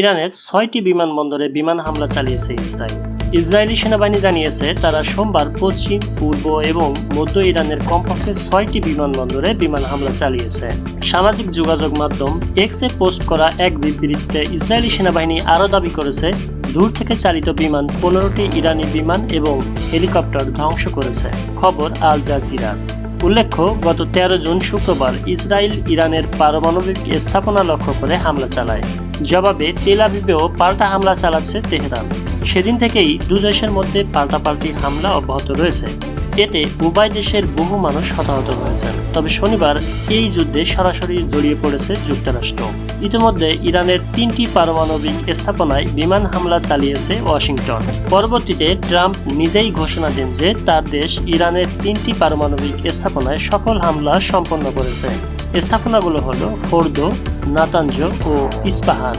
ইরানের ছয়টি বিমানবন্দরে বিমান হামলা চালিয়েছে ইসরায়েল। ইসরায়েলি সেনাবাহিনী জানিয়েছে, তারা সোমবার পশ্চিম, পূর্ব এবং মধ্য ইরানের কমপক্ষে ছয়টি বিমানবন্দরে বিমান হামলা চালিয়েছে। সামাজিক যোগাযোগ মাধ্যম এক্সে পোস্ট করা এক বিবৃতিতে ইসরায়েলি সেনাবাহিনী আরও দাবি করেছে, দূর থেকে চালিত বিমান পনেরোটি ইরানি বিমান এবং হেলিকপ্টার ধ্বংস করেছে, খবর আল জাজিরা। উল্লেখ্য, গত তেরো জুন শুক্রবার ইসরায়েল ইরানের পারমাণবিক স্থাপনা লক্ষ্য করে হামলা চালায়। জবাবে তেল আবিবেও পাল্টা হামলা চালাচ্ছে তেহরান। সেদিন থেকেই দু দেশের মধ্যে পাল্টাপাল্টি হামলা অব্যাহত রয়েছে। এতে উভয় দেশের বহু মানুষ হতাহত হয়েছেন তবে শনিবার এই যুদ্ধে সরাসরি জড়িয়ে পড়েছে যুক্তরাষ্ট্র। ইতিমধ্যে ইরানের তিনটি পারমাণবিক স্থাপনায় বিমান হামলা চালিয়েছে ওয়াশিংটন। পরবর্তীতে ট্রাম্প নিজেই ঘোষণা দেন যে তার দেশ ইরানের তিনটি পারমাণবিক স্থাপনায় সফল হামলা সম্পন্ন করেছে। স্থাপনাগুলো হল ফোর্দো নাতাঞ্জ ও ইস্পাহান।